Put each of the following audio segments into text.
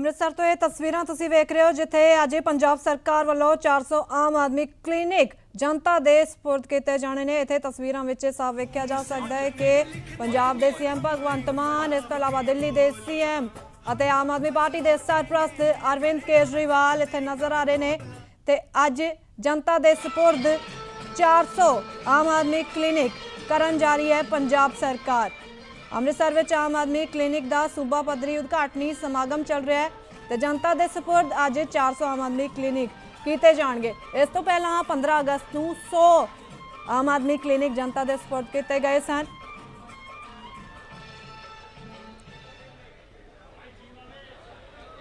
ਅੰਮ੍ਰਿਤਸਰ ਤੋਂ ਇਹ ਤਸਵੀਰਾਂ ਤੁਸੀਂ ਵੇਖ ਰਹੇ ਹੋ, ਜਿੱਥੇ ਅੱਜ ਪੰਜਾਬ ਸਰਕਾਰ ਵੱਲੋਂ 400 ਆਮ ਆਦਮੀ ਕਲੀਨਿਕ ਜਨਤਾ ਦੇ ਸਪੁਰਦ ਕੀਤੇ ਜਾਣੇ ਨੇ। ਇੱਥੇ ਤਸਵੀਰਾਂ ਵਿੱਚ ਸਾਫ਼ ਵੇਖਿਆ ਜਾ ਸਕਦਾ ਹੈ ਕਿ ਪੰਜਾਬ ਦੇ ਸੀਐਮ ਭਗਵੰਤ ਮਾਨ, ਇਸ ਤੋਂ ਇਲਾਵਾ ਦਿੱਲੀ ਦੇ ਸੀਐਮ ਅਤੇ ਆਮ ਆਦਮੀ ਪਾਰਟੀ ਦੇ ਸਰਪ੍ਰਸਤ ਅਰਵਿੰਦ ਕੇਜਰੀਵਾਲ ਇੱਥੇ ਨਜ਼ਰ ਆ ਰਹੇ ਨੇ ਤੇ ਅੱਜ ਜਨਤਾ ਦੇ ਸਪੁਰਦ 400 ਆਮ ਆਦਮੀ ਕਲੀਨਿਕ ਕਰਨ ਜਾ ਰਹੀ ਹੈ ਪੰਜਾਬ ਸਰਕਾਰ। ਅੰਮ੍ਰਿਤਸਰ ਵਿੱਚ ਆਮ ਆਦਮੀ ਕਲੀਨਿਕ ਦਾ ਸੂਬਾ ਪੱਧਰੀ ਉਦਘਾਟਨੀ ਸਮਾਗਮ ਚੱਲ ਰਿਹਾ ਹੈ ਤੇ ਜਨਤਾ ਦੇ ਸਪੁਰਦ ਅੱਜ 400 ਆਮ ਆਦਮੀ ਕਲੀਨਿਕ ਕੀਤੇ ਜਾਣਗੇ। ਇਸ ਤੋਂ ਪਹਿਲਾਂ 15 ਅਗਸਤ ਨੂੰ 100 ਆਮ ਆਦਮੀ ਕਲੀਨਿਕ ਜਨਤਾ ਦੇ ਸਪੁਰਦ ਕੀਤੇ ਗਏ ਸਨ।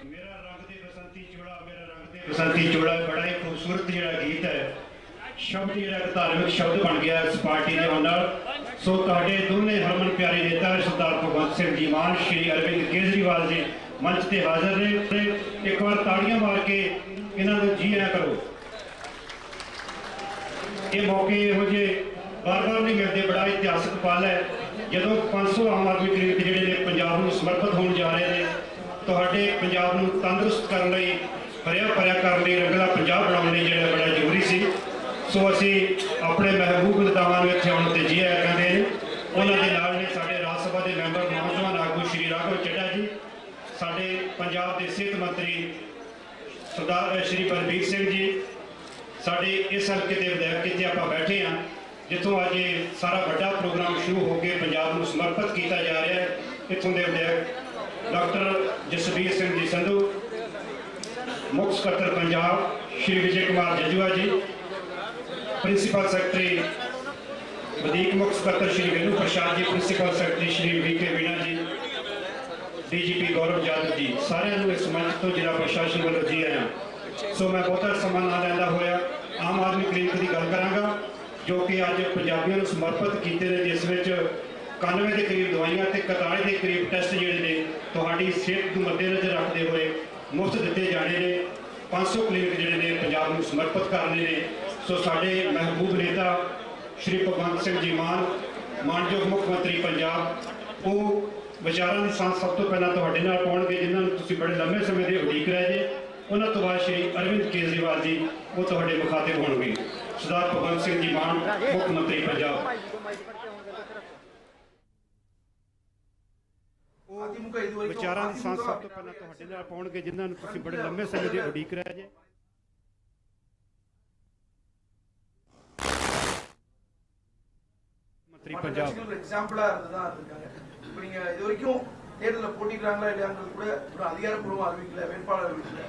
ਮੇਰਾ ਰੰਗ ਦੇ ਬਸੰਤੀ ਚੋੜਾ ਮੇਰਾ ਰੰਗ ਦੇ ਬਸੰਤੀ ਚੋੜਾ ਬੜਾ ਹੀ ਖੂਬਸੂਰਤ ਜਿਹੜਾ ਗੀਤ ਹੈ। ਸ਼ਬਦ ਜਿਹੜਾ ਇੱਕ ਧਾਰਮਿਕ ਸ਼ਬਦ ਬਣ ਗਿਆ ਇਸ ਪਾਰਟੀ ਦੇ ਆਉਣ ਨਾਲ। ਸੋ ਤੁਹਾਡੇ ਦੋਨੇ ਹਰਮਨ ਪਿਆਰੇ ਨੇਤਾ ਸਰਦਾਰ ਭਗਵੰਤ ਸਿੰਘ ਜੀ ਮਾਨ, ਸ਼੍ਰੀ ਅਰਵਿੰਦ ਕੇਜਰੀਵਾਲ ਜੀ ਮੰਚ ਤੇ ਹਾਜ਼ਰ ਨੇ। ਤੇ ਇੱਕ ਵਾਰ ਤਾੜੀਆਂ ਮਾਰ ਕੇ ਇਹਨਾਂ ਨੂੰ ਜੀ ਆਇਆਂ ਕਰੋ। ਇਹ ਮੌਕੇ ਇਹੋ ਜਿਹੇ ਬਾਰ-ਬਾਰ ਨਹੀਂ ਮਿਲਦੇ, ਬੜਾ ਇਤਿਹਾਸਕ ਪਲ ਹੈ। ਜਦੋਂ 500 ਆਮ ਆਦਮੀ ਕਲੀਨਿਕ ਜਿਹੜੇ ਨੇ ਪੰਜਾਬ ਨੂੰ ਸਮਰਪਿਤ ਹੋਣ ਜਾ ਰਹੇ ਨੇ, ਤੁਹਾਡੇ ਪੰਜਾਬ ਨੂੰ ਤੰਦਰੁਸਤ ਕਰਨ ਲਈ ਹਰਿਆ ਭਰਿਆ ਕਰਨ ਲਈ ਰੰਗਲਾ ਪੰਜਾਬ ਬਣਾਉਣ ਲਈ ਜਿਹੜਾ ਬੜਾ ਜ਼ਰੂਰੀ ਸੀ। ਸੋ ਅਸੀਂ ਆਪਣੇ ਮਹਿਬੂਬ ਨੇਤਾਵਾਂ ਨੂੰ ਇੱਥੇ ਆਉਣ ਤੇ ਜੀ ਆਇਆਂ ਕਹਿੰਦੇ ਨੇ ਉਹਨਾਂ ਦੇ ਨਾਲ ਨੇ ਸਾਡੇ ਰਾਜ ਸਭਾ ਦੇ ਮੈਂਬਰ ਨੌਜਵਾਨ ਆਗੂ ਸ਼੍ਰੀ ਰਾਘਵ ਚੱਡਾ ਜੀ, ਸਾਡੇ ਪੰਜਾਬ ਦੇ ਸਿਹਤ ਮੰਤਰੀ ਸਰਦਾਰ ਸ਼੍ਰੀ ਬਲਬੀਰ ਸਿੰਘ ਜੀ, ਸਾਡੇ ਇਸ ਹਲਕੇ ਦੇ ਵਿਧਾਇਕ ਜਿੱਥੇ ਆਪਾਂ ਬੈਠੇ ਹਾਂ, ਜਿੱਥੋਂ ਅੱਜ ਇਹ ਸਾਰਾ ਵੱਡਾ ਪ੍ਰੋਗਰਾਮ ਸ਼ੁਰੂ ਹੋ ਕੇ ਪੰਜਾਬ ਨੂੰ ਸਮਰਪਿਤ ਕੀਤਾ ਜਾ ਰਿਹਾ ਹੈ। ਇੱਥੋਂ ਦੇ ਵਿਧਾਇਕ ਡਾਕਟਰ ਜਸਵੀਰ ਸਿੰਘ ਜੀ ਸੰਧੂ, ਮੁੱਖ ਸਕੱਤਰ ਪੰਜਾਬ, ਸ਼੍ਰੀ ਵਿਜੇ ਕੁਮਾਰ ਜਜੂਆ ਜੀ ਪ੍ਰਿੰਸੀਪਲ ਸੈਕਟਰੀ ਵਧੀਕ ਮੁੱਖ ਸਕੱਤਰ ਸ਼੍ਰੀ ਵਿਨੂ ਪ੍ਰਸ਼ਾਦ ਜੀ ਪ੍ਰਿੰਸੀਪਲ ਸੈਕਟਰੀ ਸ਼੍ਰੀ ਵੀ ਕੇ ਵੀਣਾ ਜੀ ਡੀਜੀਪੀ ਗੌਰਵ ਯਾਦਵ ਜੀ ਸਾਰਿਆਂ ਨੂੰ ਇਸ ਮੰਚ ਤੋਂ ਜ਼ਿਲ੍ਹਾ ਪ੍ਰਸ਼ਾਸਨ ਵੱਲੋਂ ਜੀ ਆਇਆਂ ਸੋ ਮੈਂ ਬਹੁਤਾ ਸਮਾਂ ਨਾ ਲੈਂਦਾ ਹੋਇਆ, ਆਮ ਆਦਮੀ ਕਲੀਨਿਕ ਦੀ ਗੱਲ ਕਰਾਂਗਾ, ਜੋ ਕਿ ਅੱਜ ਪੰਜਾਬੀਆਂ ਨੂੰ ਸਮਰਪਿਤ ਕੀਤੇ ਨੇ, ਜਿਸ ਵਿੱਚ 91 ਦੇ ਕਰੀਬ ਦਵਾਈਆਂ ਤੇ 41 ਦੇ ਕਰੀਬ ਟੈਸਟ ਜਿਹੜੇ ਨੇ, ਤੁਹਾਡੀ ਸਿਹਤ ਨੂੰ ਮੱਦੇਨਜ਼ਰ ਰੱਖਦੇ ਹੋਏ ਮੁਫਤ ਦਿੱਤੇ ਜਾਣੇ ਨੇ। 500 ਕਲੀਨਿਕ ਜਿਹੜੇ ਨੇ, ਪੰਜਾਬ ਨੂੰ ਸਮਰਪਿਤ ਕਰਨੇ ਨੇ। ਸੋ ਸਾਡੇ ਮਹਿਬੂਬ ਨੇਤਾ ਸ਼੍ਰੀ ਭਗਵੰਤ ਸਿੰਘ ਜੀ ਮਾਨ ਮਾਨਯੋਗ ਮੁੱਖ ਮੰਤਰੀ ਪੰਜਾਬ ਉਹ ਵਿਚਾਰਾਂ ਦੀ ਸਾਂਝ ਸਭ ਤੋਂ ਪਹਿਲਾਂ ਤੁਹਾਡੇ ਨਾਲ ਪਾਉਣਗੇ ਜਿਨ੍ਹਾਂ ਨੂੰ ਤੁਸੀਂ ਬੜੇ ਲੰਮੇ ਸਮੇਂ ਦੇ ਉਡੀਕ ਰਹੇ ਜੇ। ਉਹਨਾਂ ਤੋਂ ਬਾਅਦ ਸ਼੍ਰੀ ਅਰਵਿੰਦ ਕੇਜਰੀਵਾਲ ਜੀ ਉਹ ਤੁਹਾਡੇ ਮੁਖਾਤਿਬ ਹੋਣਗੇ। ਸਰਦਾਰ ਭਗਵੰਤ ਸਿੰਘ ਜੀ ਮਾਨ ਮੁੱਖ ਮੰਤਰੀ ਪੰਜਾਬ। ਵਿਚਾਰਾਂ ਦੀ ਸਾਂਝ ਸਭ ਤੋਂ ਪਹਿਲਾਂ ਤੁਹਾਡੇ ਨਾਲ ਪਾਉਣਗੇ ਜਿਨ੍ਹਾਂ ਨੂੰ ਤੁਸੀਂ ਬੜੇ ਲੰਮੇ ਸਮੇਂ ਦੇ ਉਡੀਕ ਰਹੇ ਜੇ। ஒரு எக்ஸாம்பிளா இருந்ததா இருக்காங்க இப்போ நீங்க இது வரைக்கும் தேர்தலில் போட்டிக்கிறாங்களா இல்லையாங்கிறது கூட ஒரு அதிகாரப்பூர்வம் அறிவிக்கல வேட்பாளர் அறிவிக்கல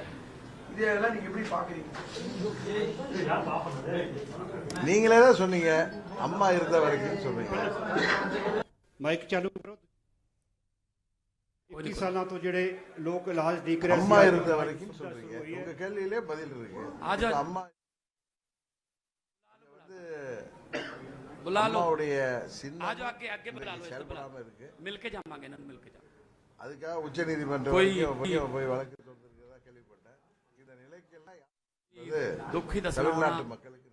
இதெல்லாம் நீங்க எப்படி பாக்குறீங்க நீங்களே தான் சொன்னீங்க அம்மா இருந்த வரைக்கும் சொல்றீங்க ਮਾਈਕ ਚਾਲੂ ਕਰੋ 21 ਸਾਲਾਂ ਤੋਂ ਜਿਹੜੇ ਲੋਕ ਇਲਾਜ ਦੇਖ ਰਹੇ அம்மா ਸੀ, இருந்த வரைக்கும் சொல்றீங்க உங்க கேள்வியிலே பதில் இருக்கு ஆஜா. உங்க அம்மா வந்து बुला சின்ன आज இருக்கு. அதுக்காக உச்ச நீதிமன்றம் போய் வழக்கு தொடர்ந்திருக்கிறதா கேள்விப்பட்டேன். இந்த நிலைக்கெல்லாம் துக்கித தமிழ்நாட்டு மக்களுக்கு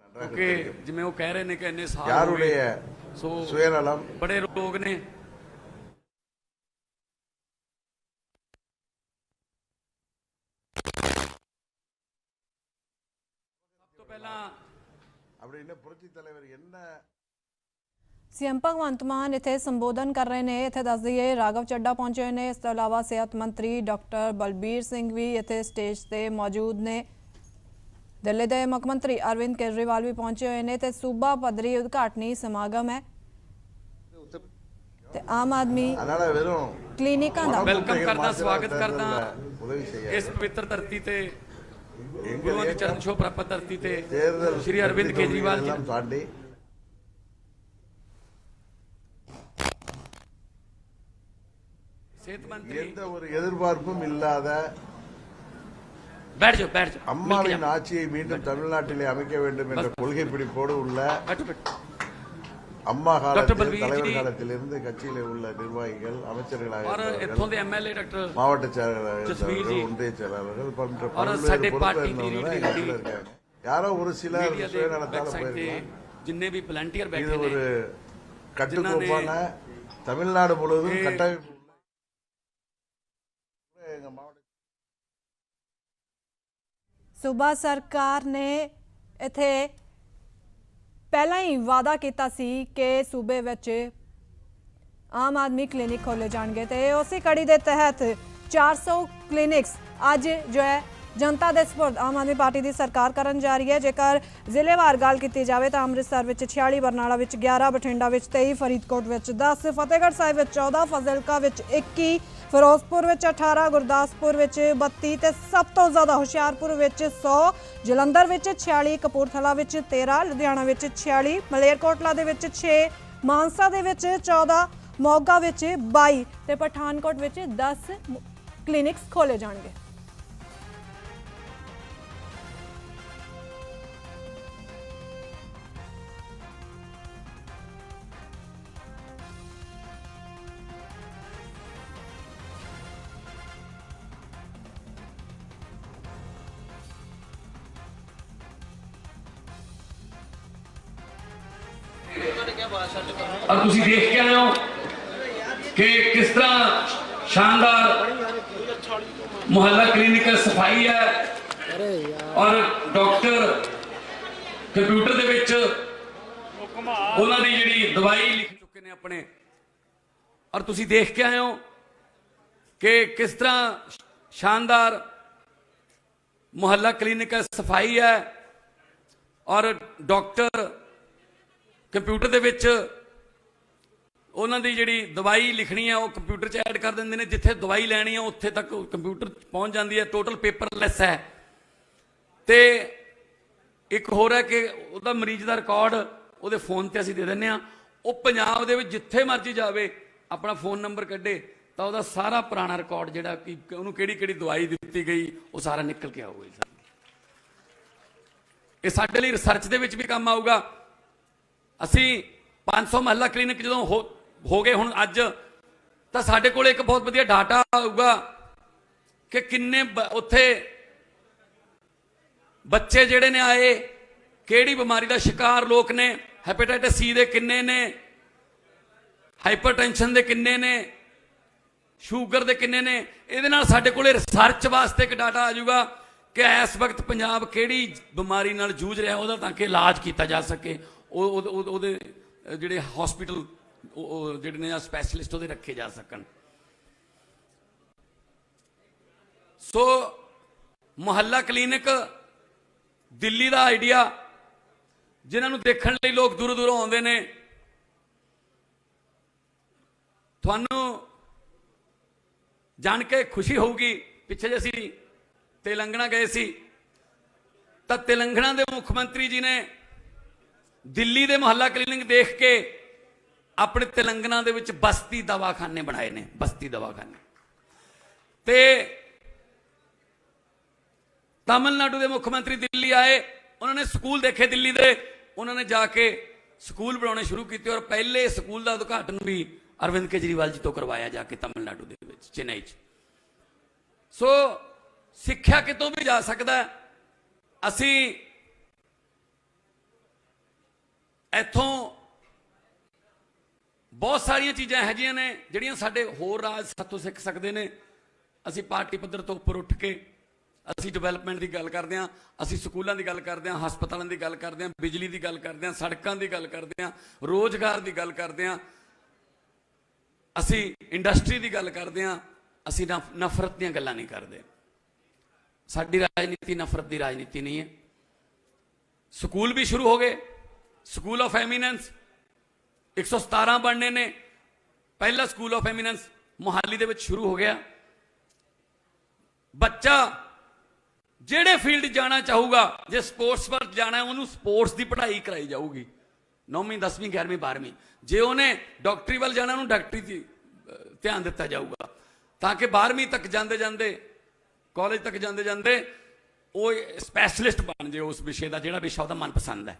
என்ன புரட்சி தலைவர் என்ன ਸੀਐਮ ਭਗਵੰਤ ਮਾਨ ਇੱਥੇ ਸੰਬੋਧਨ ਕਰ ਰਹੇ ਨੇ ਇੱਥੇ ਦੱਸ ਦਈਏ ਰਾਘਵ ਚੱਡਾ ਪਹੁੰਚੇ ਨੇ ਇਸ ਤੋਂ ਇਲਾਵਾ ਸਿਹਤ ਮੰਤਰੀ ਡਾਕਟਰ ਬਲਬੀਰ ਸਿੰਘ ਵੀ ਇੱਥੇ ਸਟੇਜ ਤੇ ਮੌਜੂਦ ਨੇ। ਦਿੱਲੀ ਦੇ ਮੁੱਖ ਮੰਤਰੀ ਅਰਵਿੰਦ ਕੇਜਰੀਵਾਲ ਵੀ ਪਹੁੰਚੇ ਹੋਏ ਨੇ ਤੇ ਸੂਬਾ ਪੱਧਰੀ ਉਦਘਾਟਨੀ ਸਮਾਗਮ ਹੈ। ਤੇ ਆਮ ਆਦਮੀ ਕਲੀਨਿਕਾਂ ਦਾ ਵੈਲਕਮ ਕਰਦਾ ਸਵਾਗਤ ਕਰਦਾ। ਇਸ ਪਵਿੱਤਰ ਧਰਤੀ ਤੇ ਗੁਰੂਆਂ ਦੇ ਚਰਨ ਛੋਹ ਪ੍ਰਾਪਤ ਧਰਤੀ ਤੇ ਸ੍ਰੀ ਅਰਵਿੰਦ ਕੇਜਰੀਵਾਲ ਜੀ ਸਾਡੇ। எந்த ஒரு எதிர்பார்ப்பும் இல்லாத அம்மாவின் ஆட்சியை மீண்டும் தமிழ்நாட்டிலே அமைக்க வேண்டும் என்ற கொள்கை பிடிப்போடு உள்ள அம்மா காலத்தில் தலைவர் காலத்திலிருந்து கட்சியில உள்ள நிர்வாகிகள் அமைச்சர்களாக மாவட்ட செயலாளர்கள் ஒன்றிய செயலாளர்கள் போன்ற யாரோ ஒரு சிலர் சுயநலத்தால் போயிருக்காங்க ஒரு கட்டுக்கோப்பான தமிழ்நாடு முழுவதும் கட்டமைப்பு ਸੂਬਾ ਸਰਕਾਰ ਨੇ ਇੱਥੇ ਪਹਿਲਾਂ ਹੀ ਵਾਅਦਾ ਕੀਤਾ ਸੀ ਕਿ ਸੂਬੇ ਵਿੱਚ ਆਮ ਆਦਮੀ ਕਲੀਨਿਕ ਖੋਲੇ ਜਾਣਗੇ ਤੇ ਉਸੇ ਕੜੀ ਦੇ ਤਹਿਤ 400 ਕਲੀਨਿਕਸ ਅੱਜ ਜੋ ਹੈ ਜਨਤਾ ਦੇ ਸਪੁਰਦ ਆਮ ਆਦਮੀ ਪਾਰਟੀ ਦੀ ਸਰਕਾਰ ਕਰਨ ਜਾ ਰਹੀ ਹੈ। ਜੇਕਰ ਜ਼ਿਲ੍ਹੇਵਾਰ ਗੱਲ ਕੀਤੀ ਜਾਵੇ ਤਾਂ ਅੰਮ੍ਰਿਤਸਰ ਵਿੱਚ 46 ਬਰਨਾਲਾ ਵਿੱਚ 11 ਬਠਿੰਡਾ ਵਿੱਚ 23 ਫਰੀਦਕੋਟ ਵਿੱਚ 10 ਫਤਿਹਗੜ੍ਹ ਸਾਹਿਬ ਵਿੱਚ 14 ਫਜ਼ਿਲਕਾ ਵਿੱਚ 21 ਫਿਰੋਜ਼ਪੁਰ ਵਿੱਚ 18 ਗੁਰਦਾਸਪੁਰ ਵਿੱਚ 32 ਤੇ ਸਭ ਤੋਂ ਜ਼ਿਆਦਾ ਹੁਸ਼ਿਆਰਪੁਰ ਵਿੱਚ 100 ਜਲੰਧਰ ਵਿੱਚ 46 ਕਪੂਰਥਲਾ ਵਿੱਚ 13 ਲੁਧਿਆਣਾ ਵਿੱਚ 46 ਮਲੇਰਕੋਟਲਾ ਦੇ ਵਿੱਚ 6 ਮਾਨਸਾ ਦੇ ਵਿੱਚ 14 ਮੋਗਾ ਵਿੱਚ 22 ਤੇ ਪਠਾਨਕੋਟ ਵਿੱਚ 10 ਕਲੀਨਿਕਸ ਖੋਲੇ ਜਾਣਗੇ। ਤੁਸੀਂ ਦੇਖ ਕੇ ਆਏ ਹੋ ਕਿ ਕਿਸ ਤਰ੍ਹਾਂ ਸ਼ਾਨਦਾਰ ਮੁਹੱਲਾ ਕਲੀਨਿਕ ਸਫ਼ਾਈ ਹੈ ਔਰ ਡਾਕਟਰ ਕੰਪਿਊਟਰ ਦੇ ਵਿੱਚ ਉਹਨਾਂ ਦੀ ਜਿਹੜੀ ਦਵਾਈ ਲਿਖ ਚੁੱਕੇ ਨੇ ਆਪਣੇ। ਔਰ ਤੁਸੀਂ ਦੇਖ ਕੇ ਆਏ ਹੋ ਕਿ ਕਿਸ ਤਰ੍ਹਾਂ ਸ਼ਾਨਦਾਰ ਮੁਹੱਲਾ ਕਲੀਨਿਕ ਸਫ਼ਾਈ ਹੈ ਔਰ ਡਾਕਟਰ ਕੰਪਿਊਟਰ ਦੇ ਵਿੱਚ ਉਹਨਾਂ ਦੀ ਜਿਹੜੀ ਦਵਾਈ ਲਿਖਣੀ ਹੈ ਉਹ ਕੰਪਿਊਟਰ 'ਚ ਐਡ ਕਰ ਦਿੰਦੇ ਨੇ। ਜਿੱਥੇ ਦਵਾਈ ਲੈਣੀ ਹੈ ਉੱਥੇ ਤੱਕ ਕੰਪਿਊਟਰ ਪਹੁੰਚ ਜਾਂਦੀ ਹੈ ਟੋਟਲ ਪੇਪਰਲੈਸ ਹੈ। ਤੇ ਇੱਕ ਹੋਰ ਹੈ ਕਿ ਉਹਦਾ ਮਰੀਜ਼ ਦਾ ਰਿਕਾਰਡ ਉਹਦੇ ਫੋਨ ਤੇ ਅਸੀਂ ਦੇ ਦਿੰਨੇ ਆ ਉਹ ਪੰਜਾਬ ਦੇ ਵਿੱਚ ਜਿੱਥੇ ਮਰਜ਼ੀ ਜਾਵੇ, ਆਪਣਾ ਫੋਨ ਨੰਬਰ ਕੱਢੇ, ਤਾਂ ਉਹਦਾ ਸਾਰਾ ਪੁਰਾਣਾ ਰਿਕਾਰਡ ਜਿਹੜਾ ਕਿ ਉਹਨੂੰ ਕਿਹੜੀ ਕਿਹੜੀ ਦਵਾਈ ਦਿੱਤੀ ਗਈ, ਉਹ ਸਾਰਾ ਨਿਕਲ ਕੇ ਆਊਗਾ ਜੀ ਇਹ ਸਾਡੇ ਲਈ ਰਿਸਰਚ ਦੇ ਵਿੱਚ ਵੀ ਕੰਮ ਆਊਗਾ। ਅਸੀਂ 500 ਮਹੱਲਾ ਕਲੀਨਿਕ ਜਦੋਂ ਹੋ ਗਏ ਹੁਣ ਅੱਜ। ਤਾਂ ਸਾਡੇ ਕੋਲ ਇੱਕ ਬਹੁਤ ਵਧੀਆ ਡਾਟਾ ਆਊਗਾ ਕਿ ਕਿੰਨੇ ਬ- ਉੱਥੇ ਬੱਚੇ ਜਿਹੜੇ ਨੇ ਆਏ, ਕਿਹੜੀ ਬਿਮਾਰੀ ਦਾ ਸ਼ਿਕਾਰ ਲੋਕ ਨੇ ਹੈਪੇਟਾਈਟਸ ਸੀ ਦੇ ਕਿੰਨੇ ਨੇ ਹਾਈਪਰਟੈਂਸ਼ਨ ਦੇ ਕਿੰਨੇ ਨੇ ਸ਼ੂਗਰ ਦੇ ਕਿੰਨੇ ਨੇ, ਇਹਦੇ ਨਾਲ ਸਾਡੇ ਕੋਲੇ ਰਿਸਰਚ ਵਾਸਤੇ ਇੱਕ ਡਾਟਾ ਆ ਜਾਊਗਾ ਕਿ ਇਸ ਵਕਤ ਪੰਜਾਬ ਕਿਹੜੀ ਬਿਮਾਰੀ ਨਾਲ ਜੂਝ ਰਿਹਾ, ਉਹਦਾ ਤਾਂ ਕਿ ਇਲਾਜ ਕੀਤਾ ਜਾ ਸਕੇ। ਉਹ ਉਹਦੇ ਜਿਹੜੇ ਹਸਪੀਟਲ ਉਹ ਜਿਹੜੇ ਨੇ ਸਪੈਸ਼ਲਿਸਟ ਉਹਦੇ ਰੱਖੇ ਜਾ ਸਕਣ। ਸੋ ਮੁਹੱਲਾ ਕਲੀਨਿਕ ਦਿੱਲੀ ਦਾ ਆਈਡੀਆ ਜਿਨ੍ਹਾਂ ਨੂੰ ਦੇਖਣ ਲਈ ਲੋਕ ਦੂਰੋਂ ਦੂਰੋਂ ਆਉਂਦੇ ਨੇ। ਤੁਹਾਨੂੰ ਜਾਣ ਕੇ ਖੁਸ਼ੀ ਹੋਊਗੀ, ਪਿੱਛੇ ਜੇ ਅਸੀਂ ਤੇਲੰਗਣਾ ਗਏ ਸੀ। ਤਾਂ ਤੇਲੰਗਣਾ ਦੇ ਮੁੱਖ ਮੰਤਰੀ ਜੀ ਨੇ ਦਿੱਲੀ ਦੇ ਮੁਹੱਲਾ ਕਲੀਨਿਕ ਦੇਖ ਕੇ ਆਪਣੇ ਤੇਲੰਗਣਾ ਦੇ ਵਿੱਚ ਬਸਤੀ ਦਵਾਖਾਨੇ ਬਣਾਏ ਨੇ, ਬਸਤੀ ਦਵਾਖਾਨੇ। ਤੇ ਤਾਮਿਲਨਾਡੂ ਦੇ ਮੁੱਖ ਮੰਤਰੀ ਦਿੱਲੀ ਆਏ, ਉਹਨਾਂ ਨੇ ਸਕੂਲ ਦੇਖੇ ਦਿੱਲੀ ਦੇ, ਉਹਨਾਂ ਨੇ ਜਾ ਕੇ ਸਕੂਲ ਬਣਾਉਣੇ ਸ਼ੁਰੂ ਕੀਤੇ ਔਰ ਪਹਿਲੇ ਸਕੂਲ ਦਾ ਉਦਘਾਟਨ ਵੀ ਅਰਵਿੰਦ ਕੇਜਰੀਵਾਲ ਜੀ ਤੋਂ ਕਰਵਾਇਆ ਜਾ ਕੇ ਤਾਮਿਲਨਾਡੂ ਦੇ ਵਿੱਚ, ਚੇਨਈ 'ਚ। ਸੋ ਸਿੱਖਿਆ ਕਿਤੋਂ ਵੀ ਜਾ ਸਕਦਾ ਅਸੀਂ ਇੱਥੋਂ ਬਹੁਤ ਸਾਰੀਆਂ ਚੀਜ਼ਾਂ ਇਹੋ ਜਿਹੀਆਂ ਨੇ, ਜਿਹੜੀਆਂ ਸਾਡੇ ਹੋਰ ਰਾਜ ਸਾਥੋਂ ਸਿੱਖ ਸਕਦੇ ਨੇ। ਅਸੀਂ ਪਾਰਟੀ ਪੱਧਰ ਤੋਂ ਉੱਪਰ ਉੱਠ ਕੇ ਅਸੀਂ ਡਿਵੈਲਪਮੈਂਟ ਦੀ ਗੱਲ ਕਰਦੇ ਹਾਂ, ਅਸੀਂ ਸਕੂਲਾਂ ਦੀ ਗੱਲ ਕਰਦੇ ਹਾਂ, ਹਸਪਤਾਲਾਂ ਦੀ ਗੱਲ ਕਰਦੇ ਹਾਂ, ਬਿਜਲੀ ਦੀ ਗੱਲ ਕਰਦੇ ਹਾਂ, ਸੜਕਾਂ ਦੀ ਗੱਲ ਕਰਦੇ ਹਾਂ, ਰੋਜ਼ਗਾਰ ਦੀ ਗੱਲ ਕਰਦੇ ਹਾਂ। ਅਸੀਂ ਇੰਡਸਟਰੀ ਦੀ ਗੱਲ ਕਰਦੇ ਹਾਂ, ਅਸੀਂ ਨਫ਼- ਨਫ਼ਰਤ ਦੀਆਂ ਗੱਲਾਂ ਨਹੀਂ ਕਰਦੇ। ਸਾਡੀ ਰਾਜਨੀਤੀ ਨਫ਼ਰਤ ਦੀ ਰਾਜਨੀਤੀ ਨਹੀਂ ਹੈ। ਸਕੂਲ ਵੀ ਸ਼ੁਰੂ ਹੋ ਗਏ। ਸਕੂਲ ਆਫ ਐਮੀਨੈਂਸ 117 ਬਣਨੇ ਨੇ। ਪਹਿਲਾ ਸਕੂਲ ਆਫ ਐਮੀਨੈਂਸ ਮੁਹਾਲੀ ਦੇ ਵਿੱਚ ਸ਼ੁਰੂ ਹੋ ਗਿਆ। ਬੱਚਾ ਜਿਹੜੇ ਫੀਲਡ ਜਾਣਾ ਚਾਹੂਗਾ, ਜੇ ਸਪੋਰਟਸ ਵੱਲ ਜਾਣਾ ਉਹਨੂੰ ਸਪੋਰਟਸ ਦੀ ਪੜ੍ਹਾਈ ਕਰਾਈ ਜਾਊਗੀ। 9ਵੀਂ 10ਵੀਂ 11ਵੀਂ 12ਵੀਂ ਜੇ ਉਹਨੇ ਡਾਕਟਰੀ ਵੱਲ ਜਾਣਾ, ਉਹਨੂੰ ਡਾਕਟਰੀ ਦੀ ਧਿਆਨ ਦਿੱਤਾ ਜਾਊਗਾ। ਤਾਂ ਕਿ 12ਵੀਂ ਤੱਕ ਜਾਂਦੇ ਜਾਂਦੇ ਕਾਲਜ ਤੱਕ ਜਾਂਦੇ ਜਾਂਦੇ, ਉਹ ਸਪੈਸ਼ਲਿਸਟ ਬਣ ਜੇ ਉਸ ਵਿਸ਼ੇ ਦਾ, ਜਿਹੜਾ ਵਿਸ਼ਾ ਉਹਦਾ ਮਨਪਸੰਦ ਹੈ।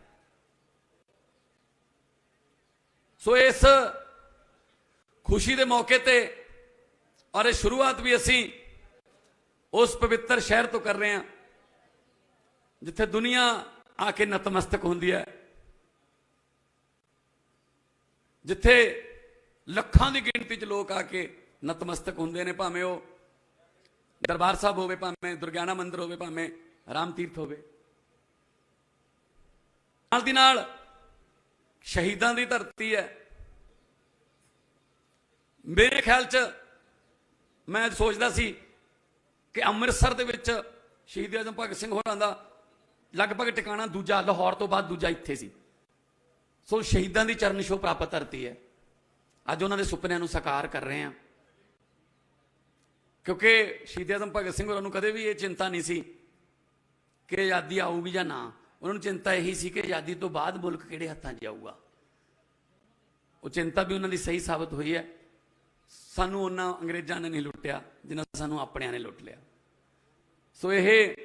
ਸੋ ਇਸ ਖੁਸ਼ੀ ਦੇ ਮੌਕੇ ਤੇ ਔਰ ਇਹ ਸ਼ੁਰੂਆਤ ਵੀ ਅਸੀਂ ਉਸ ਪਵਿੱਤਰ ਸ਼ਹਿਰ ਤੋਂ ਕਰ ਰਹੇ ਹਾਂ, ਜਿੱਥੇ ਦੁਨੀਆ ਆ ਕੇ ਨਤਮਸਤਕ ਹੁੰਦੀ ਹੈ, ਜਿੱਥੇ ਲੱਖਾਂ ਦੀ ਗਿਣਤੀ 'ਚ ਲੋਕ ਆ ਕੇ ਨਤਮਸਤਕ ਹੁੰਦੇ ਨੇ, ਭਾਵੇਂ ਉਹ ਦਰਬਾਰ ਸਾਹਿਬ ਹੋਵੇ, ਭਾਵੇਂ ਦੁਰਗਿਆਨਾ ਮੰਦਿਰ ਹੋਵੇ, ਭਾਵੇਂ ਰਾਮ ਤੀਰਥ ਹੋਵੇ। ਨਾਲ ਦੀ ਨਾਲ ਸ਼ਹੀਦਾਂ ਦੀ ਧਰਤੀ ਹੈ। ਮੇਰੇ ਖਿਆਲ 'ਚ ਮੈਂ ਸੋਚਦਾ ਸੀ ਕਿ ਅੰਮ੍ਰਿਤਸਰ ਦੇ ਵਿੱਚ ਸ਼ਹੀਦ ਆਜ਼ਮ ਭਗਤ ਸਿੰਘ ਹੋਰਾਂ ਦਾ ਲਗਭਗ ਟਿਕਾਣਾ ਦੂਜਾ ਲਾਹੌਰ ਤੋਂ ਬਾਅਦ ਦੂਜਾ ਇੱਥੇ ਸੀ। ਸੋ ਸ਼ਹੀਦਾਂ ਦੀ ਚਰਨ ਛੋਹ ਪ੍ਰਾਪਤ ਧਰਤੀ ਹੈ। ਅੱਜ ਉਹਨਾਂ ਦੇ ਸੁਪਨਿਆਂ ਨੂੰ ਸਾਕਾਰ ਕਰ ਰਹੇ ਹਾਂ। ਕਿਉਂਕਿ ਸ਼ਹੀਦ ਆਜ਼ਮ ਭਗਤ ਸਿੰਘ ਹੋਰਾਂ ਨੂੰ ਕਦੇ ਵੀ ਇਹ ਚਿੰਤਾ ਨਹੀਂ ਸੀ ਕਿ ਆਜ਼ਾਦੀ ਆਊਗੀ ਜਾਂ ਨਾ। ਉਹਨਾਂ ਨੂੰ ਚਿੰਤਾ ਇਹੀ ਸੀ ਕਿ ਆਜ਼ਾਦੀ ਤੋਂ ਬਾਅਦ ਮੁਲਕ ਕਿਹੜੇ ਹੱਥਾਂ 'ਚ ਆਊਗਾ ਉਹ ਚਿੰਤਾ ਵੀ ਉਹਨਾਂ ਦੀ ਸਹੀ ਸਾਬਤ ਹੋਈ ਹੈ। ਸਾਨੂੰ ਉਹਨਾਂ ਅੰਗਰੇਜ਼ਾਂ ਨੇ ਨਹੀਂ ਲੁੱਟਿਆ, ਜਿਨ੍ਹਾਂ ਸਾਨੂੰ ਆਪਣਿਆਂ ਨੇ ਲੁੱਟ ਲਿਆ। ਸੋ ਇਹ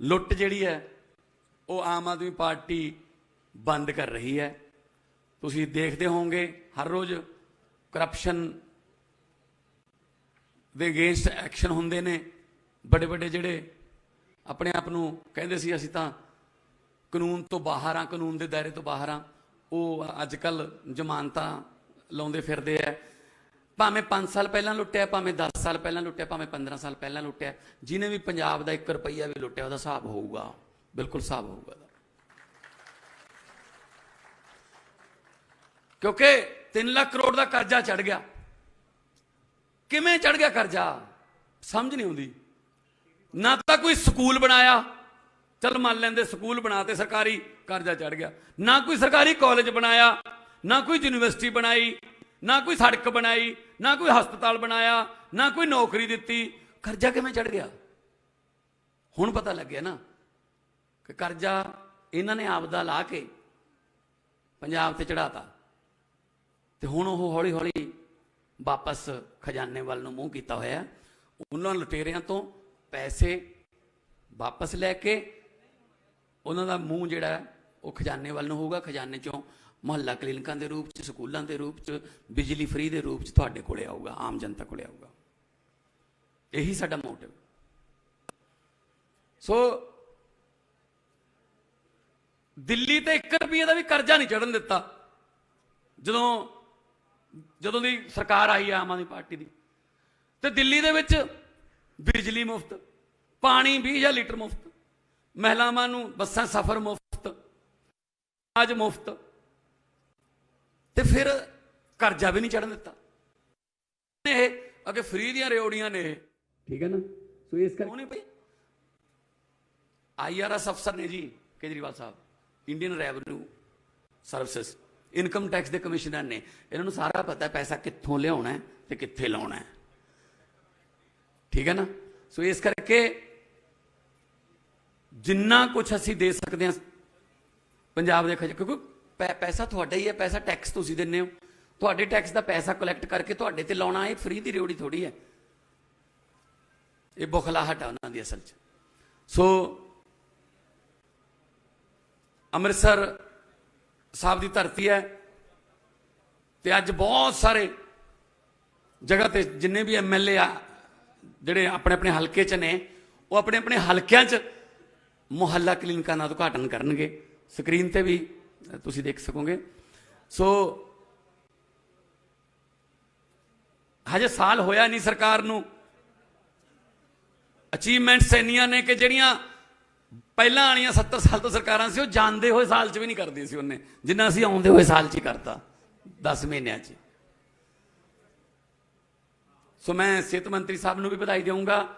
ਲੁੱਟ ਜਿਹੜੀ ਹੈ, ਉਹ ਆਮ ਆਦਮੀ ਪਾਰਟੀ ਬੰਦ ਕਰ ਰਹੀ ਹੈ। ਤੁਸੀਂ ਦੇਖਦੇ ਹੋਵੋਗੇ, ਹਰ ਰੋਜ਼ ਕਰਪਸ਼ਨ ਦੇ ਅਗੇਂਸਟ ਐਕਸ਼ਨ ਹੁੰਦੇ ਨੇ। ਵੱਡੇ ਵੱਡੇ ਜਿਹੜੇ ਆਪਣੇ ਆਪ ਨੂੰ ਕਹਿੰਦੇ ਸੀ, ਅਸੀਂ ਤਾਂ ਕਾਨੂੰਨ ਤੋਂ ਬਾਹਰ ਆ ਕਾਨੂੰਨ ਦੇ ਦਾਇਰੇ ਤੋਂ ਬਾਹਰ ਆ ਉਹ ਅੱਜ ਕੱਲ ਜ਼ਮਾਨਤਾਂ ਲਾਉਂਦੇ ਫਿਰਦੇ ਆ। ਭਾਵੇਂ 5 ਸਾਲ ਪਹਿਲਾਂ ਲੁੱਟਿਆ, ਭਾਵੇਂ 10 ਸਾਲ ਪਹਿਲਾਂ ਲੁੱਟਿਆ, ਭਾਵੇਂ 15 ਸਾਲ ਪਹਿਲਾਂ ਲੁੱਟਿਆ। ਜਿਹਨੇ ਵੀ ਪੰਜਾਬ ਦਾ 1 ਰੁਪਈਆ ਵੀ ਲੁੱਟਿਆ, ਉਹਦਾ ਹਿਸਾਬ ਹੋਊਗਾ। ਬਿਲਕੁਲ ਹਿਸਾਬ ਹੋਊਗਾ ਕਿਉਂਕਿ 3 ਲੱਖ ਕਰੋੜ ਦਾ ਕਰਜ਼ਾ ਚੜ ਗਿਆ। ਕਿਵੇਂ ਚੜ ਗਿਆ ਕਰਜ਼ਾ? ਸਮਝ ਨਹੀਂ ਆਉਂਦੀ। ਨਾ ਤਾਂ ਕੋਈ ਸਕੂਲ ਬਣਾਇਆ ਚਲ ਮੰਨ ਲੈਂਦੇ ਸਕੂਲ ਬਣਾਤੇ ਸਰਕਾਰੀ ਕਰਜ਼ਾ ਚੜ ਗਿਆ। ਨਾ ਕੋਈ ਸਰਕਾਰੀ ਕਾਲਜ ਬਣਾਇਆ, ਨਾ ਕੋਈ ਯੂਨੀਵਰਸਿਟੀ ਬਣਾਈ, ਨਾ ਕੋਈ ਸੜਕ ਬਣਾਈ, ਨਾ ਕੋਈ ਹਸਪਤਾਲ ਬਣਾਇਆ, ਨਾ ਕੋਈ ਨੌਕਰੀ ਦਿੱਤੀ, ਕਰਜ਼ਾ ਕਿਵੇਂ ਚੜ ਗਿਆ? ਹੁਣ ਪਤਾ ਲੱਗਿਆ ਨਾ ਕਿ ਕਰਜ਼ਾ ਇਹਨਾਂ ਨੇ ਆਪਦਾ ਲਾ ਕੇ ਪੰਜਾਬ ਤੇ ਚੜਾਤਾ ਤੇ ਹੁਣ ਉਹ ਹੌਲੀ ਹੌਲੀ ਵਾਪਸ ਖਜ਼ਾਨੇ ਵੱਲ ਨੂੰ ਮੂੰਹ ਕੀਤਾ ਹੋਇਆ। ਉਹਨਾਂ ਲੁਟੇਰਿਆਂ ਤੋਂ ਪੈਸੇ ਵਾਪਸ ਲੈ ਕੇ ਉਹਨਾਂ ਦਾ ਮੂੰਹ ਜਿਹੜਾ ਹੈ, ਉਹ ਖਜ਼ਾਨੇ ਵੱਲ ਨੂੰ ਹੋਊਗਾ ਖਜ਼ਾਨੇ ਚੋਂ ਮੁਹੱਲਾ ਕਲੀਨਿਕਾਂ ਦੇ ਰੂਪ ਚ ਸਕੂਲਾਂ ਦੇ ਰੂਪ ਚ ਬਿਜਲੀ ਫ੍ਰੀ ਦੇ ਰੂਪ ਚ ਤੁਹਾਡੇ ਕੋਲੇ ਆਊਗਾ ਆਮ ਜਨਤਾ ਕੋਲੇ ਆਊਗਾ। ਇਹੀ ਸਾਡਾ ਮੋਟਿਵ। ਸੋ ਦਿੱਲੀ ਤੇ 1 ਰੁਪਏ ਦਾ ਵੀ ਕਰਜ਼ਾ ਨਹੀਂ ਚੜਨ ਦਿੱਤਾ। ਜਦੋਂ ਜਦੋਂ ਦੀ ਸਰਕਾਰ ਆਈ ਆ ਆਮ ਆਦਮੀ ਪਾਰਟੀ ਦੀ। ਤੇ ਦਿੱਲੀ ਦੇ ਵਿੱਚ ਬਿਜਲੀ ਮੁਫਤ ਪਾਣੀ 20000 ਲੀਟਰ ਮੁਫਤ। ਮਹਿਲਾਵਾਂ ਨੂੰ ਬੱਸਾਂ ਸਫ਼ਰ ਮੁਫਤ ਅੱਜ ਮੁਫਤ ਤੇ ਫਿਰ ਕਰਜ਼ਾ ਵੀ ਨਹੀਂ ਚੜਨ ਦਿੱਤਾ। ਇਹ ਅਗੇ ਫ੍ਰੀ ਦੀਆਂ ਰਿਓੜੀਆਂ ਨੇ ਠੀਕ ਹੈ ਨਾ? ਸੋ ਇਸ ਕਰਕੇ ਹੋਣੀ ਪਈ? ਆਈਆਰਐਸ ਅਫਸਰ ਨੇ ji Kejriwal sahib Indian revenue services income tax ਦੇ ਕਮਿਸ਼ਨਰ ਨੇ। ਇਹਨਾਂ ਨੂੰ ਸਾਰਾ ਪਤਾ ਪੈਸਾ ਕਿੱਥੋਂ ਲਿਆਉਣਾ ਤੇ ਕਿੱਥੇ ਲਾਉਣਾ ਠੀਕ ਹੈ ਨਾ? ਸੋ ਇਸ ਕਰਕੇ ਜਿੰਨਾ ਕੁਝ ਅਸੀਂ ਦੇ ਸਕਦੇ ਹਾਂ ਪੰਜਾਬ ਦੇ ਖਜ਼ਾਨੇ ਕਿਉਂਕਿ ਪੈ- ਪੈਸਾ ਤੁਹਾਡਾ ਹੀ ਹੈ, ਪੈਸਾ ਟੈਕਸ ਤੁਸੀਂ ਦਿੰਦੇ ਹੋ। ਤੁਹਾਡੇ ਟੈਕਸ ਦਾ ਪੈਸਾ ਕਲੈਕਟ ਕਰਕੇ ਤੁਹਾਡੇ ਤੇ ਲਾਉਣਾ, ਇਹ ਫ੍ਰੀ ਦੀ ਰਿਓੜੀ ਥੋੜੀ ਹੈ। ਇਹ ਬੁਖਲਾਹਟ ਆ ਉਹਨਾਂ ਦੀ ਅਸਲ 'ਚ। ਸੋ ਅੰਮ੍ਰਿਤਸਰ ਸਾਹਿਬ ਦੀ ਧਰਤੀ ਹੈ ਤੇ ਅੱਜ ਬਹੁਤ ਸਾਰੇ ਜਗ੍ਹਾ ਤੇ ਜਿੰਨੇ ਵੀ ਐਮਐਲਏ ਆ, ਜਿਹੜੇ ਆਪਣੇ ਆਪਣੇ ਹਲਕੇ 'ਚ ਨੇ, ਉਹ ਆਪਣੇ ਆਪਣੇ ਹਲਕਿਆਂ 'ਚ ਮੁਹੱਲਾ ਕਲੀਨਿਕਾਂ ਦਾ ਉਦਘਾਟਨ ਕਰਨਗੇ। ਸਕਰੀਨ ਤੇ ਵੀ ਤੁਸੀਂ ਦੇਖ ਸਕੋਗੇ। ਸੋ, ਹਜੇ ਸਾਲ ਹੋਇਆ ਨਹੀਂ ਸਰਕਾਰ ਨੂੰ। ਅਚੀਵਮੈਂਟਸ ਇੰਨੀਆਂ ਨੇ ਕਿ ਜਿਹੜੀਆਂ ਪਹਿਲਾਂ ਆਣੀਆਂ 70 ਸਾਲ ਤੋਂ ਸਰਕਾਰਾਂ ਸੀ, ਉਹ ਜਾਂਦੇ ਹੋਏ ਸਾਲ 'ਚ ਵੀ ਨਹੀਂ ਕਰਦੀ ਸੀ ਉਹਨੇ। ਜਿੰਨਾ ਅਸੀਂ ਆਉਂਦੇ ਹੋਏ ਸਾਲ 'ਚ ਹੀ ਕਰਤਾ 10 ਮਹੀਨਿਆਂ 'ਚ। ਸੋ ਮੈਂ ਸਿਹਤ ਮੰਤਰੀ ਸਾਹਿਬ ਨੂੰ ਵੀ ਵਧਾਈ ਦੇਵਾਂਗਾ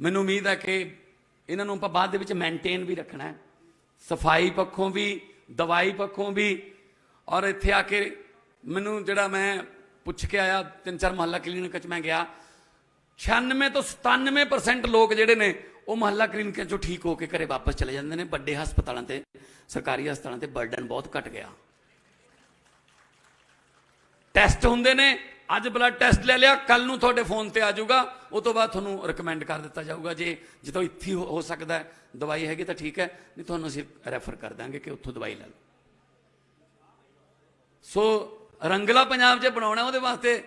ਮੈਨੂੰ ਉਮੀਦ ਹੈ ਕਿ ਇਹਨਾਂ ਨੂੰ ਆਪਾਂ ਬਾਅਦ ਦੇ ਵਿੱਚ ਮੇਨਟੇਨ ਵੀ ਰੱਖਣਾ ਹੈ। ਸਫ਼ਾਈ ਪੱਖੋਂ ਵੀ, ਦਵਾਈ ਪੱਖੋਂ ਵੀ। ਔਰ ਇੱਥੇ ਆ ਕੇ ਮੈਨੂੰ ਜਿਹੜਾ ਮੈਂ ਪੁੱਛ ਕੇ ਆਇਆ, ਤਿੰਨ ਚਾਰ ਮਹੱਲਾ ਕਲੀਨਿਕ 'ਚ ਮੈਂ ਗਿਆ 96 ਤੋਂ 97% ਲੋਕ ਜਿਹੜੇ ਨੇ, ਉਹ ਮਹੱਲਾ ਕਲੀਨਿਕਾਂ ਚੋਂ ਠੀਕ ਹੋ ਕੇ ਘਰੇ ਵਾਪਸ ਚਲੇ ਜਾਂਦੇ ਨੇ। ਵੱਡੇ ਹਸਪਤਾਲਾਂ ਤੇ, ਸਰਕਾਰੀ ਹਸਪਤਾਲਾਂ ਤੇ ਬਰਡਨ ਬਹੁਤ ਘਟ ਗਿਆ। ਟੈਸਟ ਹੁੰਦੇ ਨੇ ਅੱਜ ਬਲੱਡ ਟੈਸਟ ਲੈ ਲਿਆ ਕੱਲ ਨੂੰ ਤੁਹਾਡੇ ਫੋਨ ਤੇ ਆ ਜਾਊਗਾ। ਉਸ ਤੋਂ ਬਾਅਦ ਤੁਹਾਨੂੰ ਰეკਮੈਂਡ ਕਰ ਦਿੱਤਾ ਜਾਊਗਾ ਜੇ ਜਿੱਥੋਂ ਇੱਥੇ ਹੋ ਹੋ ਸਕਦਾ ਦਵਾਈ ਹੈਗੀ ਤਾਂ ਠੀਕ ਹੈ, ਨਹੀਂ ਤੁਹਾਨੂੰ ਅਸੀਂ ਰੈਫਰ ਕਰ ਦਾਂਗੇ ਕਿ ਉੱਥੋਂ ਦਵਾਈ ਲੈ ਲਓ। ਸੋ ਰੰਗਲਾ ਪੰਜਾਬ ਜੇ ਬਣਾਉਣਾ ਉਹਦੇ ਵਾਸਤੇ,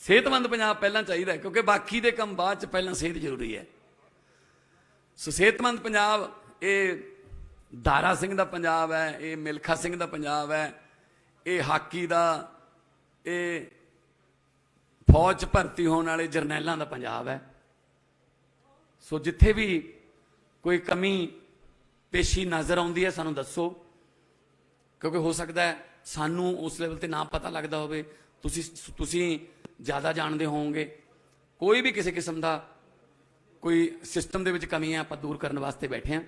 ਸਿਹਤਮੰਦ ਪੰਜਾਬ ਪਹਿਲਾਂ ਚਾਹੀਦਾ ਕਿਉਂਕਿ ਬਾਕੀ ਦੇ ਕੰਮ ਬਾਅਦ ਚ ਪਹਿਲਾਂ ਸਿਹਤ ਜ਼ਰੂਰੀ ਹੈ। ਸੋ ਸਿਹਤਮੰਦ ਪੰਜਾਬ, ਇਹ ਦਾਰਾ ਸਿੰਘ ਦਾ ਪੰਜਾਬ ਹੈ, ਇਹ ਮਿਲਖਾ ਸਿੰਘ ਦਾ ਪੰਜਾਬ ਹੈ, ਇਹ ਹਾਕੀ ਦਾ, ਇਹ ਫੌਜ 'ਚ ਭਰਤੀ ਹੋਣ ਵਾਲੇ ਜਰਨੈਲਾਂ ਦਾ ਪੰਜਾਬ ਹੈ। ਸੋ ਜਿੱਥੇ ਵੀ ਕੋਈ ਕਮੀ, ਪੇਸ਼ੀ ਨਜ਼ਰ ਆਉਂਦੀ ਹੈ, ਸਾਨੂੰ ਦੱਸੋ। ਕਿਉਂਕਿ ਹੋ ਸਕਦਾ ਹੈ ਸਾਨੂੰ ਉਸ ਲੈਵਲ ਤੇ ਨਾ ਪਤਾ ਲੱਗਦਾ ਹੋਵੇ। ਤੁਸੀਂ ਤੁਸੀਂ ਜ਼ਿਆਦਾ ਜਾਣਦੇ ਹੋਵੋਗੇ। ਕੋਈ ਵੀ ਕਿਸੇ ਕਿਸਮ ਦਾ ਕੋਈ ਸਿਸਟਮ ਦੇ ਵਿੱਚ ਕਮੀ ਹੈ, ਆਪਾਂ ਦੂਰ ਕਰਨ ਵਾਸਤੇ ਬੈਠੇ ਹਾਂ।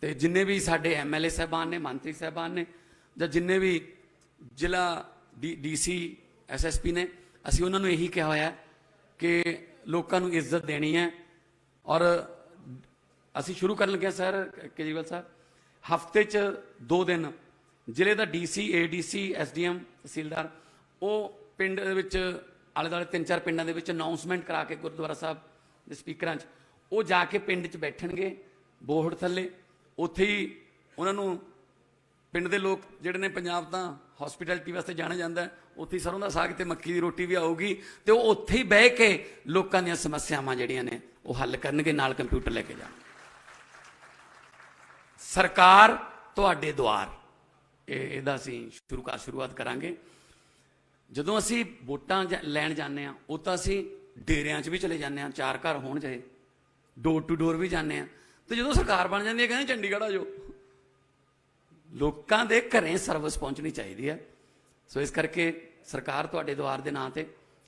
ਤੇ ਜਿੰਨੇ ਵੀ ਸਾਡੇ ਐਮਐਲਏ ਸਾਹਿਬਾਨ ਨੇ, ਮੰਤਰੀ ਸਾਹਿਬਾਨ ਨੇ, ਜਾਂ ਜਿੰਨੇ ਵੀ ਜ਼ਿਲ੍ਹਾ ਡੀਸੀ ਐਸਐਸਪੀ ਨੇ ਅਸੀਂ ਉਹਨਾਂ ਨੂੰ ਇਹੀ ਕਿਹਾ ਹੋਇਆ ਕਿ ਲੋਕਾਂ ਨੂੰ ਇੱਜ਼ਤ ਦੇਣੀ ਹੈ। ਔਰ ਅਸੀਂ ਸ਼ੁਰੂ ਕਰਨ ਲੱਗੇ ਹਾਂ ਸਰ, ਕੇਜਰੀਵਾਲ ਸਾਹਿਬ, ਹਫ਼ਤੇ 'ਚ ਦੋ ਦਿਨ ਜ਼ਿਲ੍ਹੇ ਦਾ ਡੀਸੀ, ਏਡੀਸੀ, ਐਸਡੀਐਮ ਤਹਿਸੀਲਦਾਰ, ਉਹ ਪਿੰਡ ਦੇ ਵਿੱਚ ਆਲੇ ਦੁਆਲੇ ਤਿੰਨ ਚਾਰ ਪਿੰਡਾਂ ਦੇ ਵਿੱਚ ਅਨਾਉਂਸਮੈਂਟ ਕਰਾ ਕੇ ਗੁਰਦੁਆਰਾ ਸਾਹਿਬ ਦੇ ਸਪੀਕਰਾਂ 'ਚ, ਉਹ ਜਾ ਕੇ ਪਿੰਡ 'ਚ ਬੈਠਣਗੇ ਬੋਹੜ ਥੱਲੇ। ਉੱਥੇ ਹੀ ਉਹਨਾਂ ਨੂੰ ਪਿੰਡ ਦੇ ਲੋਕ ਜਿਹੜੇ ਨੇ ਪੰਜਾਬ ਤਾਂ ਹਸਪਿਟੈਲਿਟੀ ਵਾਸਤੇ ਜਾਣਿਆ ਜਾਂਦਾ ਉੱਥੇ ਹੀ ਸਰੋਂ ਦਾ ਸਾਗ ਤੇ ਮੱਕੀ ਦੀ ਰੋਟੀ ਵੀ ਆਊਗੀ ਤੇ ਉਹ ਉੱਥੇ ਹੀ ਬਹਿ ਕੇ ਲੋਕਾਂ ਦੀਆਂ ਸਮੱਸਿਆਵਾਂ ਜਿਹੜੀਆਂ ਨੇ ਉਹ ਹੱਲ ਕਰਨਗੇ, ਨਾਲ ਕੰਪਿਊਟਰ ਲੈ ਕੇ ਜਾਣ ਸਰਕਾਰ ਤੁਹਾਡੇ ਦੁਆਰ। ਇਹ, ਇਹਦਾ ਅਸੀਂ ਸ਼ੁਰੂ ਕਰ ਸ਼ੁਰੂਆਤ ਕਰਾਂਗੇ। ਜਦੋਂ ਅਸੀਂ ਵੋਟਾਂ ਜਾ- ਲੈਣ ਜਾਂਦੇ ਆ ਉਹ ਤਾਂ ਅਸੀਂ ਡੇਰਿਆਂ 'ਚ ਵੀ ਚਲੇ ਜਾਂਦੇ ਆ ਚਾਰ ਘਰ ਹੋਣ ਚਾਹੇ। ਡੋਰ ਟੂ ਡੋਰ ਵੀ ਜਾਂਦੇ ਆ ਤੇ ਜਦੋਂ ਸਰਕਾਰ ਬਣ ਜਾਂਦੀ ਹੈ, ਕਹਿੰਦੇ ਚੰਡੀਗੜ੍ਹ ਆ ਜਾਓ। ਲੋਕਾਂ ਦੇ ਘਰੇ ਸਰਵਿਸ ਪਹੁੰਚਣੀ ਚਾਹੀਦੀ ਹੈ। ਸੋ ਇਸ ਕਰਕੇ ਸਰਕਾਰ ਤੁਹਾਡੇ ਦੁਆਰ ਦੇ ਨਾਂ ਤੇ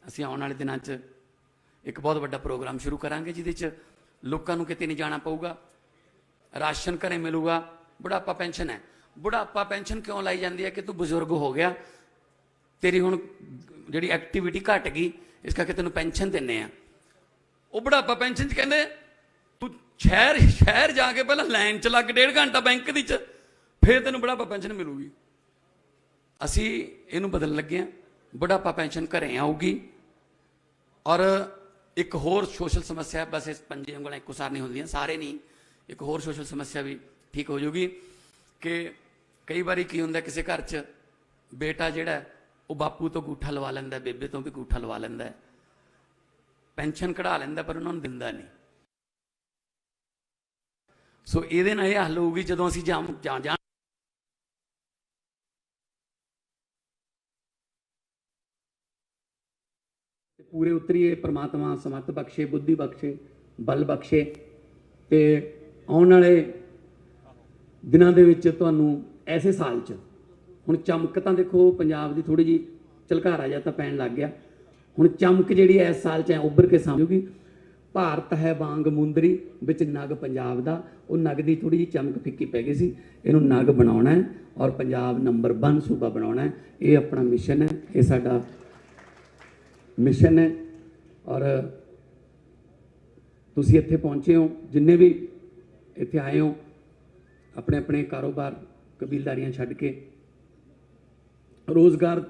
ਅਸੀਂ ਆਉਣ ਵਾਲੇ ਦਿਨਾਂ 'ਚ ਇੱਕ ਬਹੁਤ ਵੱਡਾ ਪ੍ਰੋਗਰਾਮ ਸ਼ੁਰੂ ਕਰਾਂਗੇ, ਜਿਹਦੇ 'ਚ ਲੋਕਾਂ ਨੂੰ ਕਿਤੇ ਨਹੀਂ ਜਾਣਾ ਪਊਗਾ। ਰਾਸ਼ਨ ਘਰੇ ਮਿਲੂਗਾ। ਬੁਢਾਪਾ ਪੈਨਸ਼ਨ ਹੈ। ਬੁਢਾਪਾ ਪੈਨਸ਼ਨ ਕਿਉਂ ਲਾਈ ਜਾਂਦੀ ਹੈ ਕਿ ਤੂੰ ਬਜ਼ੁਰਗ ਹੋ ਗਿਆ? ਤੇਰੀ ਹੁਣ ਜਿਹੜੀ ਐਕਟੀਵਿਟੀ ਘਟ ਗਈ, ਇਸ ਕਰਕੇ ਤੈਨੂੰ ਪੈਨਸ਼ਨ ਦਿੰਨੇ ਆ। ਉਹ ਬੁਢਾਪਾ ਪੈਨਸ਼ਨ ਚ ਕਹਿੰਦੇ, ਤੂੰ ਸ਼ਹਿਰ ਸ਼ਹਿਰ ਜਾ ਕੇ ਪਹਿਲਾਂ ਲਾਈਨ ਚ ਲੱਗ, ਡੇਢ ਘੰਟਾ ਬੈਂਕ ਦੀ ਚ, ਫਿਰ ਤੈਨੂੰ ਬੁਢਾਪਾ ਪੈਨਸ਼ਨ ਮਿਲੂਗੀ। ਅਸੀਂ ਇਹਨੂੰ ਬਦਲਣ ਲੱਗੇ ਆ। ਬੁਢਾਪਾ ਪੈਨਸ਼ਨ ਘਰੇ ਆਊਗੀ। ਔਰ ਇੱਕ ਹੋਰ ਸੋਸ਼ਲ ਸਮੱਸਿਆ, ਬਸ ਇਸ ਪੰਜੇ ਉਂਗਲਾਂ ਇੱਕੋ ਸਾਰ ਨਹੀਂ ਹੁੰਦੀਆਂ, ਸਾਰੇ ਨਹੀਂ। ਇੱਕ ਹੋਰ ਸੋਸ਼ਲ ਸਮੱਸਿਆ ਵੀ ਠੀਕ ਹੋ ਜਾਊਗੀ ਕਿ ਕਈ ਵਾਰੀ ਕੀ ਹੁੰਦਾ, ਕਿਸੇ ਘਰ 'ਚ ਬੇਟਾ ਜਿਹੜਾ ਉਹ ਬਾਪੂ ਤੋਂ ਗੂਠਾ ਲਵਾ ਲੈਂਦਾ, ਬੇਬੇ ਤੋਂ ਵੀ ਗੂਠਾ ਲਵਾ ਲੈਂਦਾ ਪੈਨਸ਼ਨ ਕਢਾ ਲੈਂਦਾ, ਪਰ ਉਹਨਾਂ ਨੂੰ ਦਿੰਦਾ ਨਹੀਂ। ਸੋ ਇਹਦੇ ਨਾਲ ਇਹ ਹੱਲ ਹੋਊਗੀ ਜਦੋਂ ਅਸੀਂ ਜਾਮ ਜਾਂ ਪੂਰੇ ਉਤਰੀਏ ਪ੍ਰਮਾਤਮਾ ਸਮਤ ਬਖਸ਼ੇ, ਬੁੱਧੀ ਬਖਸ਼ੇ, ਬਲ ਬਖਸ਼ੇ ਤੇ ਆਉਣ ਵਾਲੇ ਦਿਨਾਂ ਦੇ ਵਿੱਚ ਤੁਹਾਨੂੰ ਐਸੇ ਸਾਲ 'ਚ ਹੁਣ ਚਮਕ ਤਾਂ ਦੇਖੋ ਪੰਜਾਬ ਦੀ ਥੋੜੀ ਜੀ ਝਲਕਾਰਾ ਜਿਹਾ ਤਾਂ ਪੈਣ ਲੱਗ ਗਿਆ। ਹੁਣ ਚਮਕ ਜਿਹੜੀ ਇਸ ਸਾਲ 'ਚ ਐ ਉੱਭਰ ਕੇ ਸਾਹਮਣੇਗੀ ਭਾਰਤ ਹੈ ਵਾਂਗ ਮੁੰਦਰੀ, ਵਿੱਚ ਨਗ ਪੰਜਾਬ ਦਾ। ਉਹ ਨਗ ਦੀ ਥੋੜੀ ਜਿਹੀ ਚਮਕ ਫਿੱਕੀ ਪੈ ਗਈ ਸੀ। ਇਹਨੂੰ ਨਗ ਬਣਾਉਣਾ ਹੈ ਔਰ ਪੰਜਾਬ ਨੰਬਰ 1 ਸੂਬਾ ਬਣਾਉਣਾ ਹੈ। ਇਹ ਆਪਣਾ ਮਿਸ਼ਨ ਹੈ। ਇਹ ਸਾਡਾ ਮਿਸ਼ਨ ਹੈ ਔਰ ਤੁਸੀਂ ਇੱਥੇ ਪਹੁੰਚੇ ਹੋ, ਜਿੰਨੇ ਵੀ ਇੱਥੇ ਆਏ ਹੋ, ਆਪਣੇ ਆਪਣੇ ਕਾਰੋਬਾਰ ਕਬੀਲਦਾਰੀਆਂ ਛੱਡ ਕੇ। ਰੋਜ਼ਗਾਰ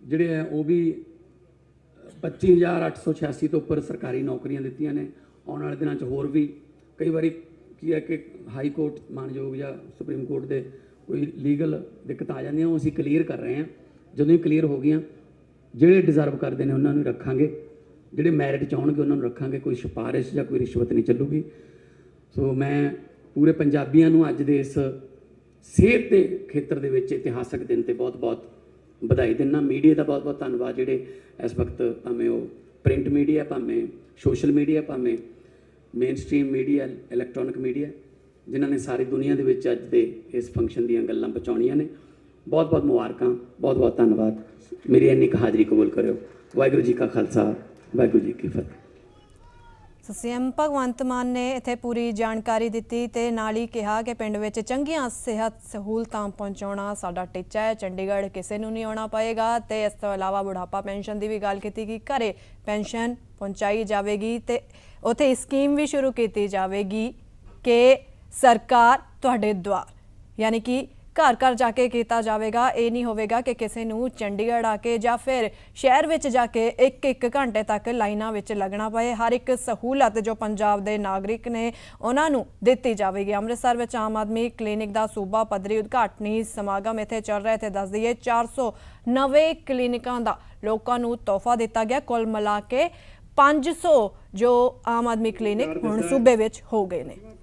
ਜਿਹੜੇ ਹੈ ਉਹ ਵੀ 25886 ਤੋਂ ਉੱਪਰ ਸਰਕਾਰੀ ਨੌਕਰੀਆਂ ਦਿੱਤੀਆਂ ਨੇ। ਆਉਣ ਵਾਲੇ ਦਿਨਾਂ 'ਚ ਹੋਰ ਵੀ ਕਈ ਵਾਰੀ ਕੀ ਹੈ ਕਿ ਹਾਈ ਕੋਰਟ ਮਾਨਯੋਗ ਜਾਂ ਸੁਪਰੀਮ ਕੋਰਟ ਦੇ ਕੋਈ ਲੀਗਲ ਦਿੱਕਤਾਂ ਆ ਜਾਂਦੀਆਂ, ਉਹ ਅਸੀਂ ਕਲੀਅਰ ਕਰ ਰਹੇ ਹਾਂ। ਜਦੋਂ ਹੀ ਕਲੀਅਰ ਹੋ ਗਈਆਂ ਜਿਹੜੇ ਡਿਜ਼ਰਵ ਕਰਦੇ ਨੇ ਉਹਨਾਂ ਨੂੰ ਰੱਖਾਂਗੇ। ਜਿਹੜੇ ਮੈਰਿਟ ਚ ਆਉਣਗੇ ਉਹਨਾਂ ਨੂੰ ਰੱਖਾਂਗੇ। ਕੋਈ ਸਿਫਾਰਿਸ਼ ਜਾਂ ਕੋਈ ਰਿਸ਼ਵਤ ਨਹੀਂ ਚੱਲੂਗੀ। ਸੋ ਮੈਂ ਪੂਰੇ ਪੰਜਾਬੀਆਂ ਨੂੰ ਅੱਜ ਦੇ ਇਸ ਸਿਹਤ ਦੇ ਖੇਤਰ ਦੇ ਵਿੱਚ ਇਤਿਹਾਸਕ ਦਿਨ ਤੇ ਬਹੁਤ-ਬਹੁਤ ਵਧਾਈ ਦਿੰਦਾ। ਮੀਡੀਆ ਦਾ ਬਹੁਤ-ਬਹੁਤ ਧੰਨਵਾਦ। ਜਿਹੜੇ ਇਸ ਵਕਤ ਭਾਵੇਂ ਉਹ ਪ੍ਰਿੰਟ ਮੀਡੀਆ ਭਾਵੇਂ ਸੋਸ਼ਲ ਮੀਡੀਆ ਭਾਵੇਂ mainstream media electronic media ਜਿਨ੍ਹਾਂ ਨੇ ਸਾਰੀ ਦੁਨੀਆ ਦੇ ਵਿੱਚ ਅੱਜ ਦੇ ਇਸ ਫੰਕਸ਼ਨ ਦੀਆਂ ਗੱਲਾਂ ਪਹੁੰਚਾਉਣੀਆਂ ਨੇ। ਬਹੁਤ-ਬਹੁਤ ਮੁਬਾਰਕਾਂ ਬਹੁਤ-ਬਹੁਤ ਧੰਨਵਾਦ। ਮੇਰੀ ਇੰਨੀ ਕੁ ਹਾਜ਼ਰੀ ਕਬੂਲ ਕਰਿਓ। ਵਾਹਿਗੁਰੂ ਜੀ ਕਾ ਖਾਲਸਾ, ਵਾਹਿਗੁਰੂ ਜੀ ਕੀ ਫਤਿਹ। ਸੀਐਮ ਭਗਵੰਤ ਮਾਨ ਨੇ ਇੱਥੇ ਪੂਰੀ ਜਾਣਕਾਰੀ ਦਿੱਤੀ ਤੇ ਨਾਲ ਹੀ ਕਿਹਾ ਕਿ ਪਿੰਡ ਵਿੱਚ ਚੰਗੀਆਂ ਸਿਹਤ ਸਹੂਲਤਾਂ ਪਹੁੰਚਾਉਣਾ ਸਾਡਾ ਟੀਚਾ ਹੈ, ਚੰਡੀਗੜ੍ਹ ਕਿਸੇ ਨੂੰ ਨਹੀਂ ਆਉਣਾ ਪਏਗਾ ਤੇ ਇਸ ਤੋਂ ਇਲਾਵਾ ਬੁਢਾਪਾ ਪੈਨਸ਼ਨ ਦੀ ਵੀ ਗੱਲ ਕੀਤੀ ਕਿ ਘਰੇ ਪੈਨਸ਼ਨ ਪਹੁੰਚਾਈ ਜਾਵੇਗੀ ਤੇ ਉਥੇ ਸਕੀਮ ਵੀ ਸ਼ੁਰੂ ਕੀਤੀ ਜਾਵੇਗੀ ਕਿ ਸਰਕਾਰ ਤੁਹਾਡੇ ਦੁਆਰ, ਯਾਨੀ ਕਿ ਘਰ ਘਰ ਜਾ ਕੇ ਕੀਤਾ ਜਾਵੇਗਾ। ਇਹ ਨਹੀਂ ਹੋਵੇਗਾ ਕਿ ਕਿਸੇ ਨੂੰ ਚੰਡੀਗੜ੍ਹ ਆ ਕੇ ਜਾਂ ਫਿਰ ਸ਼ਹਿਰ ਵਿੱਚ ਜਾ ਕੇ ਇੱਕ ਇੱਕ ਘੰਟੇ ਤੱਕ ਲਾਈਨਾਂ ਵਿੱਚ ਲੱਗਣਾ ਪਏ। ਹਰ ਇੱਕ ਸਹੂਲਤ ਜੋ ਪੰਜਾਬ ਦੇ ਨਾਗਰਿਕ ਨੇ ਉਹਨਾਂ ਨੂੰ ਦਿੱਤੀ ਜਾਵੇਗੀ। ਅੰਮ੍ਰਿਤਸਰ ਵਿੱਚ ਆਮ ਆਦਮੀ ਕਲੀਨਿਕ ਦਾ ਸੂਬਾ ਪੱਧਰੀ ਉਦਘਾਟਨੀ ਸਮਾਗਮ ਇੱਥੇ ਚੱਲ ਰਿਹਾ ਤੇ ਦੱਸ ਦਈਏ 400 ਨਵੇਂ ਕਲੀਨਿਕਾਂ ਦਾ ਲੋਕਾਂ ਨੂੰ ਤੋਹਫਾ ਦਿੱਤਾ ਗਿਆ। ਕੁੱਲ ਮਿਲਾ ਕੇ 500 ਜੋ ਆਮ ਆਦਮੀ ਕਲੀਨਿਕ ਹੁਣ ਸੂਬੇ ਵਿੱਚ ਹੋ ਗਏ ਨੇ।